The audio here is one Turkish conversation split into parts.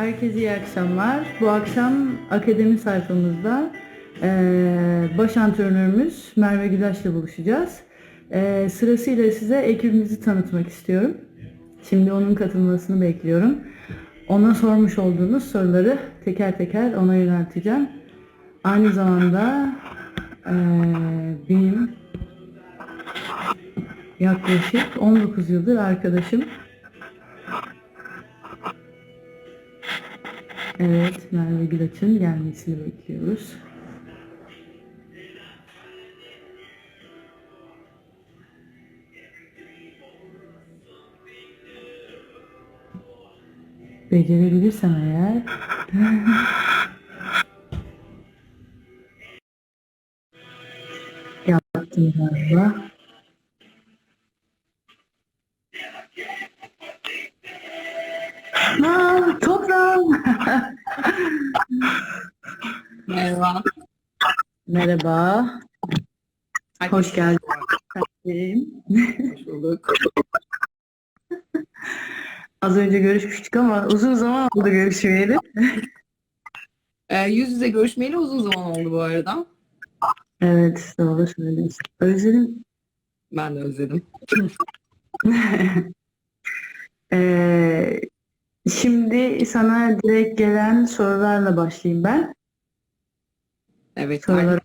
Herkese iyi akşamlar. Bu akşam akademi sayfamızda eee baş antrenörümüz Merve Gülaş'la buluşacağız. Eee, sırasıyla size ekibimizi tanıtmak istiyorum. Şimdi onun katılmasını bekliyorum. Ona sormuş olduğunuz soruları teker teker ona yönelteceğim. Aynı zamanda eee, benim yaklaşık 19 yıldır arkadaşım. Evet, Merve Gülaç'ın gelmesini bekliyoruz. Becerebilirsem eğer. Yaptım galiba. Merhaba. Merhaba, hoş geldin. Hoş bulduk. Az önce görüşmüştük ama uzun zaman oldu görüşmeyeli. Ee, yüz yüze görüşmeyeli uzun zaman oldu bu arada. Evet, doğru söylüyorsun. Özledim. Ben de özledim. Ee, şimdi sana direkt gelen sorularla başlayayım ben. Evet. Sorular.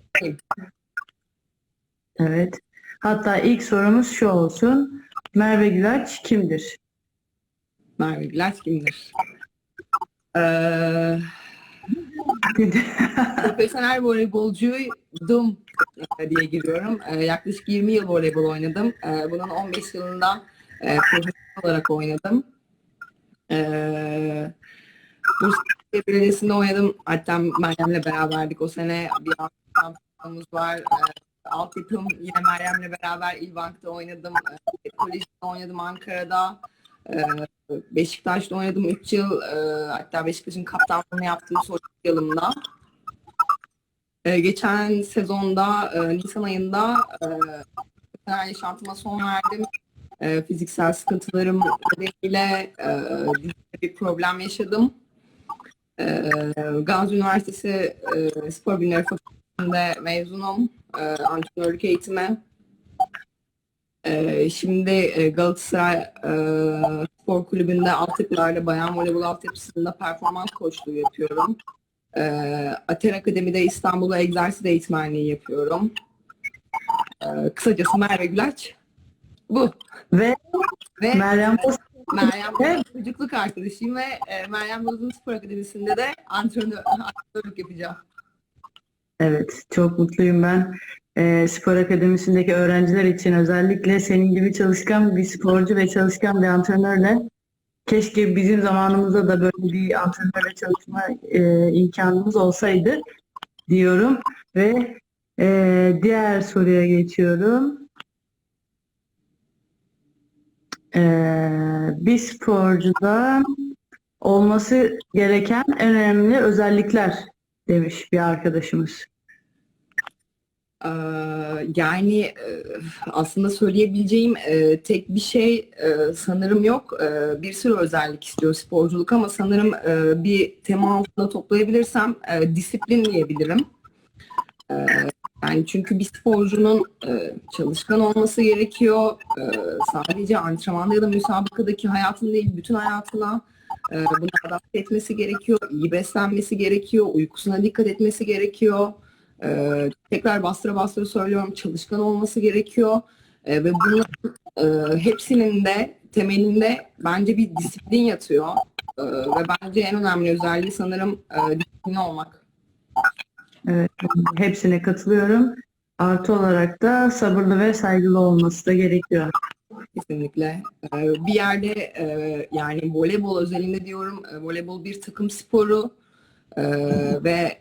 Evet. Hatta ilk sorumuz şu olsun. Merve Gülaç kimdir? Merve Gülaç kimdir? Ee, profesyonel voleybolcuydum e, diye giriyorum. Ee, yaklaşık 20 yıl voleybol oynadım. Ee, bunun 15 yılında e, profesyonel olarak oynadım. Ee, Bursa Belediyesi'nde oynadım. Hatta Meryem'le beraberdik o sene. Bir şampiyonumuz var. Ee, altyapım yine Meryem'le beraber İlbank'ta oynadım. Ee, Kolejde oynadım Ankara'da. Ee, Beşiktaş'ta oynadım 3 yıl. Ee, hatta Beşiktaş'ın kaptanlığını yaptığım son yılımda. Ee, geçen sezonda e, Nisan ayında e, profesyonel yaşantıma son verdim. E, fiziksel sıkıntılarım nedeniyle e, bir problem yaşadım. E, Gazi Üniversitesi e, Spor Bilimleri Fakültesi'nde mezunum. E, antrenörlük eğitimi. E, şimdi e, Galatasaray e, Spor Kulübü'nde altyapılarla bayan voleybol altyapısında performans koçluğu yapıyorum. E, Aten Akademi'de İstanbul'da egzersiz eğitmenliği yapıyorum. E, kısacası Merve Gülaç. Bu. Ve Ve Meryem Boz- Meryem. Boz'un çocukluk arkadaşıyım ve e, Meryem Boz'un spor akademisi'nde de antrenör, antrenörlük yapacağım. Evet, çok mutluyum ben. Ee, spor akademisindeki öğrenciler için özellikle senin gibi çalışkan bir sporcu ve çalışkan bir antrenörle keşke bizim zamanımızda da böyle bir antrenörle çalışma e, imkanımız olsaydı diyorum ve e, diğer soruya geçiyorum. Ee, bir sporcuda olması gereken en önemli özellikler demiş bir arkadaşımız. Ee, yani e, aslında söyleyebileceğim e, tek bir şey e, sanırım yok. Bir sürü özellik istiyor sporculuk ama sanırım bir tema altında toplayabilirsem disiplin diyebilirim. E, yani çünkü bir sporcunun e, çalışkan olması gerekiyor. E, sadece antrenmanda ya da müsabakadaki hayatın değil, bütün hayatına e, bunu adapte etmesi gerekiyor. iyi beslenmesi gerekiyor. Uykusuna dikkat etmesi gerekiyor. Ee, tekrar bastıra bastıra söylüyorum çalışkan olması gerekiyor ve bunların e, hepsinin de temelinde bence bir disiplin yatıyor ve bence en önemli özelliği sanırım e, disiplin olmak. Evet, hepsine katılıyorum. Artı olarak da sabırlı ve saygılı olması da gerekiyor. Kesinlikle. Ee, bir yerde e, yani voleybol özelinde diyorum e, voleybol bir takım sporu e, ve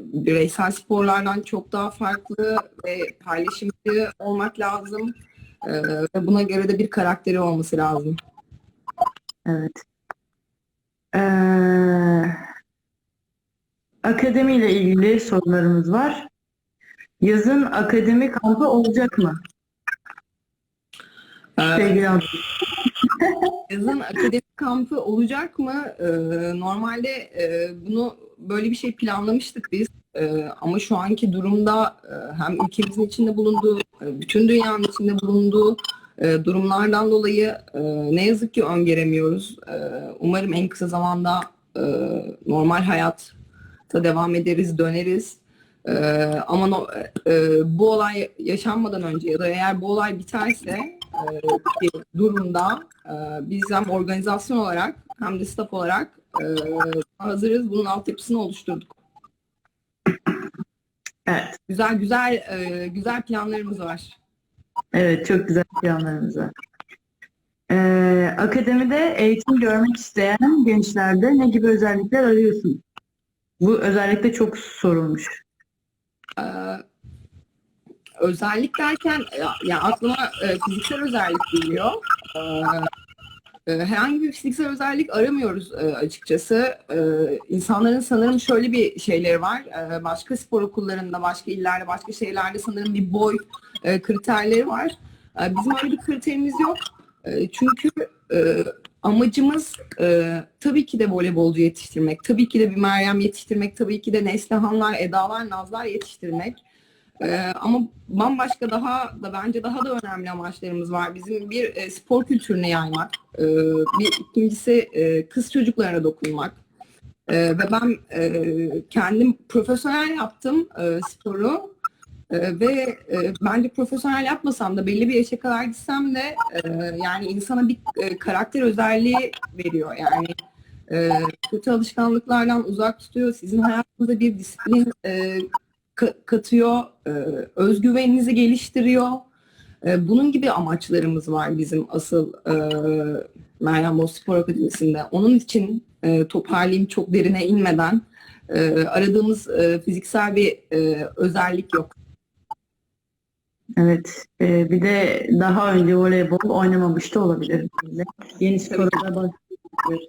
bireysel sporlardan çok daha farklı ve paylaşımcı olmak lazım. Ve buna göre de bir karakteri olması lazım. Evet. Ee, akademiyle ilgili sorularımız var. Yazın akademi kampı olacak mı? Ee, Sevgili abla. Yazın akademik kampı olacak mı? Ee, normalde e, bunu böyle bir şey planlamıştık biz. Ee, ama şu anki durumda e, hem ülkemizin içinde bulunduğu, e, bütün dünyanın içinde bulunduğu e, durumlardan dolayı e, ne yazık ki öngöremiyoruz. E, umarım en kısa zamanda e, normal hayata devam ederiz, döneriz. E, ama no- e, bu olay yaşanmadan önce ya da eğer bu olay biterse e, durumda ee, Biz hem organizasyon olarak hem de staff olarak e, hazırız. Bunun altyapısını oluşturduk. Evet. Güzel güzel e, güzel planlarımız var. Evet, çok güzel planlarımız var. Ee, akademide eğitim görmek isteyen gençlerde ne gibi özellikler arıyorsun? Bu özellikle çok sorulmuş. Ee, özellik derken ya, ya aklıma e, fiziksel özellik geliyor. Ee, e, herhangi bir fiziksel özellik aramıyoruz e, açıkçası. Ee, insanların sanırım şöyle bir şeyleri var. Ee, başka spor okullarında, başka illerde, başka şehirlerde sanırım bir boy e, kriterleri var. Ee, bizim öyle bir kriterimiz yok. E, çünkü e, amacımız e, tabii ki de voleybolcu yetiştirmek, tabii ki de bir Meryem yetiştirmek, tabii ki de Neslihanlar, Edalar, Nazlar yetiştirmek. Ee, ama bambaşka daha da bence daha da önemli amaçlarımız var. Bizim bir e, spor kültürüne yaymak, e, bir ikincisi e, kız çocuklarına dokunmak. E, ve ben e, kendim profesyonel yaptım e, sporu E, ve e, bence profesyonel yapmasam da belli bir yaşa kadar gitsem de e, yani insana bir e, karakter özelliği veriyor. Yani e, kötü alışkanlıklardan uzak tutuyor. Sizin hayatınızda bir disiplin e, ka- katıyor, e, özgüveninizi geliştiriyor. E, bunun gibi amaçlarımız var bizim asıl e, Meryem Boz Spor Akademisi'nde. Onun için e, toparlayayım çok derine inmeden e, aradığımız e, fiziksel bir e, özellik yok. Evet. Ee, bir de daha önce voleybol oynamamış da olabilir. Yeni spora da başlıyor.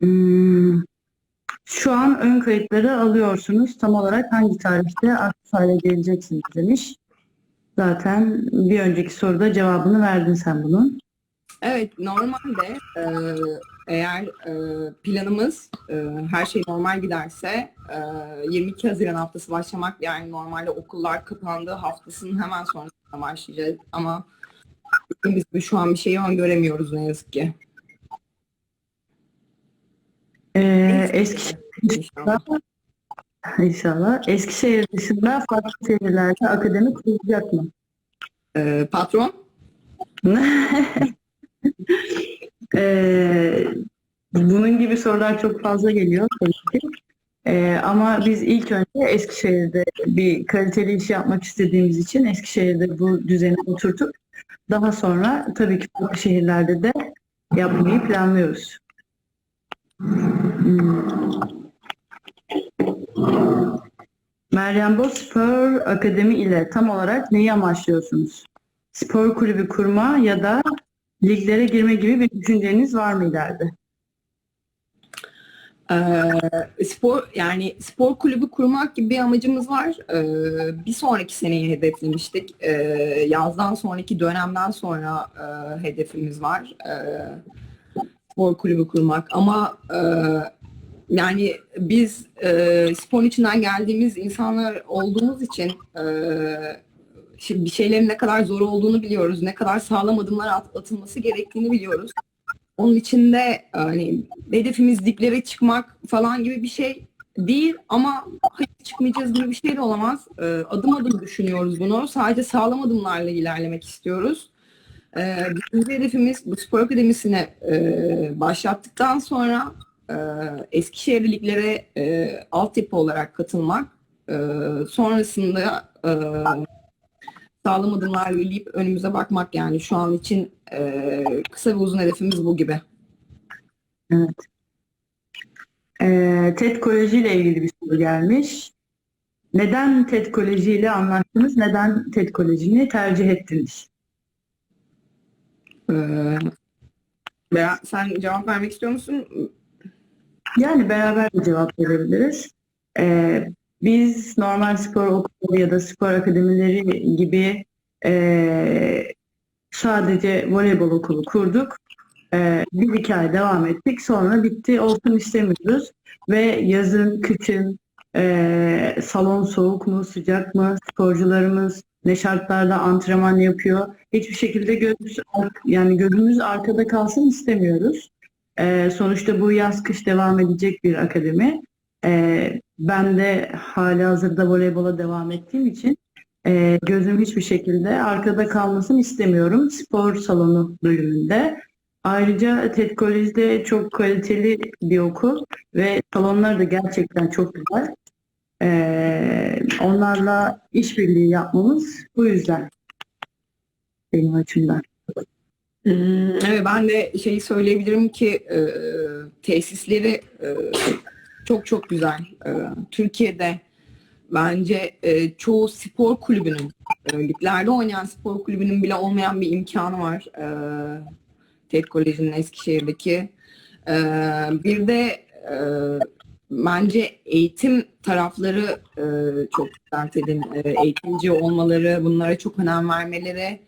Hmm. Şu an ön kayıtları alıyorsunuz. Tam olarak hangi tarihte aktif hale geleceksiniz demiş. Zaten bir önceki soruda cevabını verdin sen bunun. Evet, normalde e, eğer e, planımız e, her şey normal giderse e, 22 Haziran haftası başlamak yani normalde okullar kapandığı haftasının hemen sonrasında başlayacağız ama biz gibi şu an bir şeyi öngöremiyoruz ne yazık ki. Ee, Eskişehir İnşallah. Eskişehir dışında farklı şehirlerde akademi kurulacak mı? E, patron? Ee, bunun gibi sorular çok fazla geliyor tabii ki. Ee, ama biz ilk önce Eskişehir'de bir kaliteli iş yapmak istediğimiz için Eskişehir'de bu düzeni oturtup daha sonra tabii ki farklı şehirlerde de yapmayı planlıyoruz. Hmm. Meryem Boz Spor Akademi ile tam olarak neyi amaçlıyorsunuz? Spor kulübü kurma ya da liglere girme gibi bir düşünceniz var mı ileride? Ee, spor yani spor kulübü kurmak gibi bir amacımız var. Ee, bir sonraki seneyi hedeflemiştik. Ee, yazdan sonraki dönemden sonra e, hedefimiz var. Ee, spor kulübü kurmak ama e, yani biz e, sporun içinden geldiğimiz insanlar olduğumuz için e, şimdi bir şeylerin ne kadar zor olduğunu biliyoruz. Ne kadar sağlam adımlar at- atılması gerektiğini biliyoruz. Onun için de hani hedefimiz diplere çıkmak falan gibi bir şey değil ama hayır çıkmayacağız gibi bir şey de olamaz. Ee, adım adım düşünüyoruz bunu. Sadece sağlam adımlarla ilerlemek istiyoruz. Ee, Birinci hedefimiz bu spor akademisine e, başlattıktan sonra e, Eskişehir liglere e, altyapı olarak katılmak. E, sonrasında sağlam adımlarla ilerleyip önümüze bakmak yani şu an için e, kısa ve uzun hedefimiz bu gibi. Ee, TED Koleji ile ilgili bir soru gelmiş. Neden TED Koleji ile anlaştınız? Neden TED Koleji'ni tercih ettiniz? Ee, Berat, sen cevap vermek istiyor musun? Yani beraber bir cevap verebiliriz. Ee, biz normal spor okulları ya da spor akademileri gibi e, sadece voleybol okulu kurduk. Ee, bir iki ay devam ettik. Sonra bitti. Olsun istemiyoruz. Ve yazın, kışın, ee, salon soğuk mu, sıcak mı, sporcularımız ne şartlarda antrenman yapıyor. Hiçbir şekilde gözümüz, yani gözümüz arkada kalsın istemiyoruz. Ee, sonuçta bu yaz kış devam edecek bir akademi. Ee, ben de hali hazırda voleybola devam ettiğim için e, gözüm hiçbir şekilde arkada kalmasını istemiyorum. Spor salonu bölümünde. Ayrıca TED Kolej'de çok kaliteli bir okul ve salonlar da gerçekten çok güzel. Ee, onlarla işbirliği yapmamız bu yüzden benim açımdan. Hmm, Evet ben de şeyi söyleyebilirim ki e, tesisleri e, çok çok güzel. E, Türkiye'de bence e, çoğu spor kulübünün, e, liglerde oynayan spor kulübünün bile olmayan bir imkanı var. E, TED Koleji'nin Eskişehir'deki. E, bir de e, bence eğitim tarafları e, çok güzel e, eğitimci olmaları, bunlara çok önem vermeleri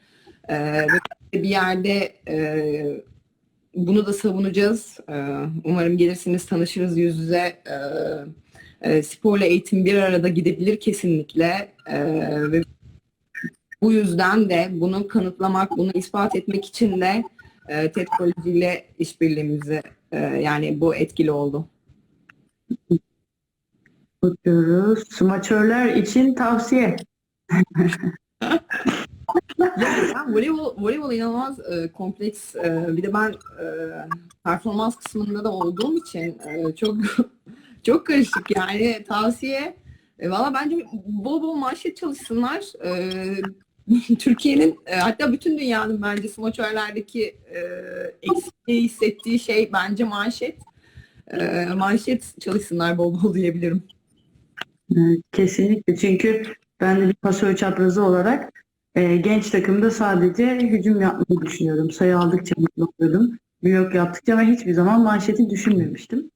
e, bir yerde e, bunu da savunacağız. E, umarım gelirsiniz, tanışırız yüz yüze. E, e, sporla eğitim bir arada gidebilir kesinlikle. E, ve bu yüzden de bunu kanıtlamak, bunu ispat etmek için de e, TED Koleji ile işbirliğimizi e, yani bu etkili oldu. Kutluyoruz. Smaçörler için tavsiye. Yani ben voleybol, voleybol inanılmaz e, kompleks. E, bir de ben e, performans kısmında da olduğum için e, çok çok karışık yani tavsiye. E, Valla bence bol bol manşet çalışsınlar. E, Türkiye'nin e, hatta bütün dünyanın bence smaçörlerdeki e, eksikliği hissettiği şey bence manşet. E, manşet çalışsınlar bol bol diyebilirim. Kesinlikle. Çünkü ben de bir pasör çaprazı olarak e, genç takımda sadece hücum yapmayı düşünüyordum. Sayı aldıkça mutlu oluyordum. Blok yaptıkça ve hiçbir zaman manşeti düşünmemiştim.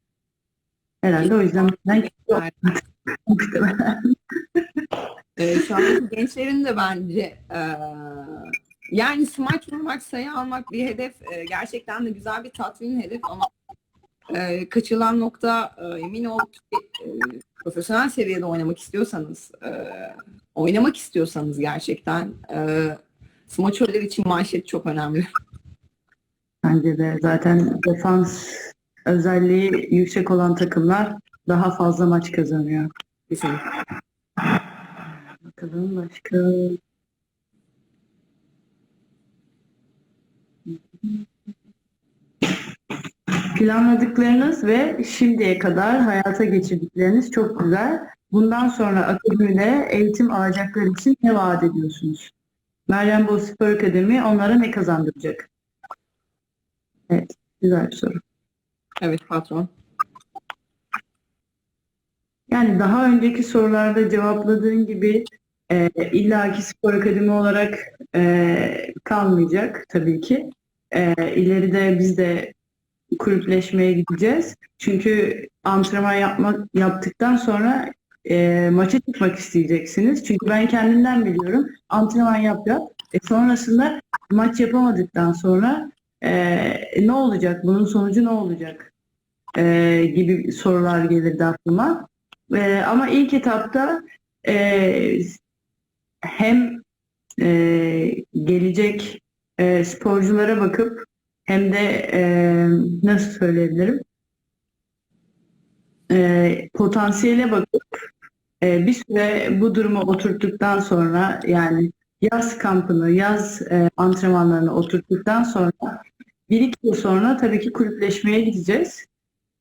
Herhalde o yüzden ben muhtemelen. Ee, şu andaki gençlerin de bence e, yani smaç vurmak, sayı almak bir hedef. E, gerçekten de güzel bir tatmin hedef ama e, kaçırılan nokta e, emin ol ki e, profesyonel seviyede oynamak istiyorsanız, e, oynamak istiyorsanız gerçekten e, smaçörler için manşet çok önemli. Bence de zaten defans özelliği yüksek olan takımlar daha fazla maç kazanıyor. Kesinlikle. Bakalım başka. Planladıklarınız ve şimdiye kadar hayata geçirdikleriniz çok güzel. Bundan sonra akademide eğitim alacaklar için ne vaat ediyorsunuz? Meryem Boz Spor Akademi onlara ne kazandıracak? Evet, güzel bir soru. Evet patron. Yani daha önceki sorularda cevapladığın gibi e, illaki spor akademi olarak e, kalmayacak tabii ki. E, ileride biz de kulüpleşmeye gideceğiz. Çünkü antrenman yapmak yaptıktan sonra e, maça çıkmak isteyeceksiniz. Çünkü ben kendimden biliyorum. Antrenman yap yap. E, sonrasında maç yapamadıktan sonra e, ne olacak? Bunun sonucu ne olacak? E, gibi sorular gelirdi aklıma. Ee, ama ilk etapta e, hem e, gelecek e, sporculara bakıp hem de e, nasıl söyleyebilirim e, potansiyele bakıp e, bir süre bu durumu oturttuktan sonra yani yaz kampını, yaz e, antrenmanlarını oturttuktan sonra bir iki yıl sonra tabii ki kulüpleşmeye gideceğiz.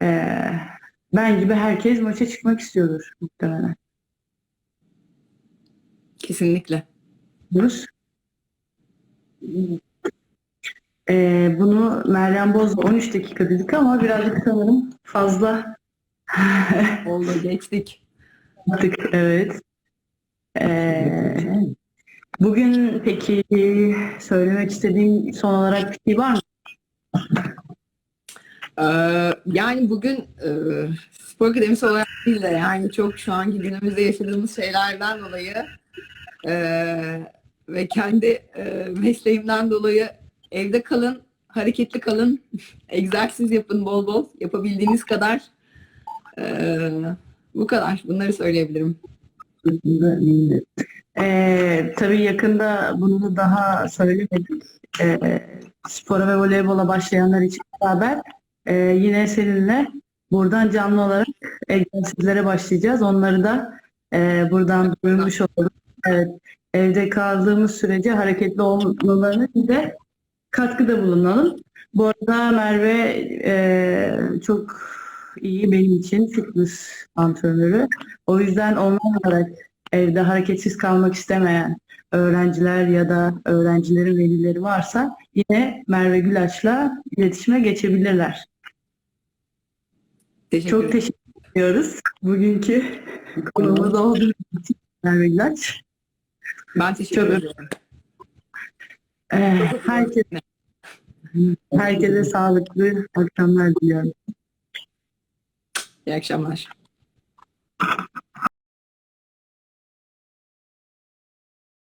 E, ben gibi herkes maça çıkmak istiyordur muhtemelen. Kesinlikle. Diyoruz. Ee, bunu Meryem Boz'la 13 dakika dedik ama birazcık sanırım fazla Oldu geçtik. yaptık. Evet. Ee, bugün peki söylemek istediğim son olarak bir şey var mı? Ee, yani bugün e, spor akademisi olarak değil de yani çok şu anki günümüzde yaşadığımız şeylerden dolayı e, ve kendi e, mesleğimden dolayı evde kalın, hareketli kalın, egzersiz yapın bol bol, yapabildiğiniz kadar. E, bu kadar. Bunları söyleyebilirim. Ee, tabii yakında bunu da daha söylemedik. Ee, spora ve voleybola başlayanlar için beraber e, yine seninle buradan canlı olarak egzersizlere başlayacağız. Onları da e, buradan duyurmuş olalım. Evet, evde kaldığımız sürece hareketli olmalarını bir de katkıda bulunalım. Bu arada Merve e, çok iyi benim için fitness antrenörü. O yüzden onlar olarak evde hareketsiz kalmak istemeyen öğrenciler ya da öğrencilerin velileri varsa yine Merve Gülaç'la iletişime geçebilirler. Teşekkür Çok teşekkür ediyoruz. Bugünkü konumuz için Merve Gülaç. Ben teşekkür Çok- ederim. Ee, herkes, herkese sağlıklı akşamlar diliyorum. İyi akşamlar.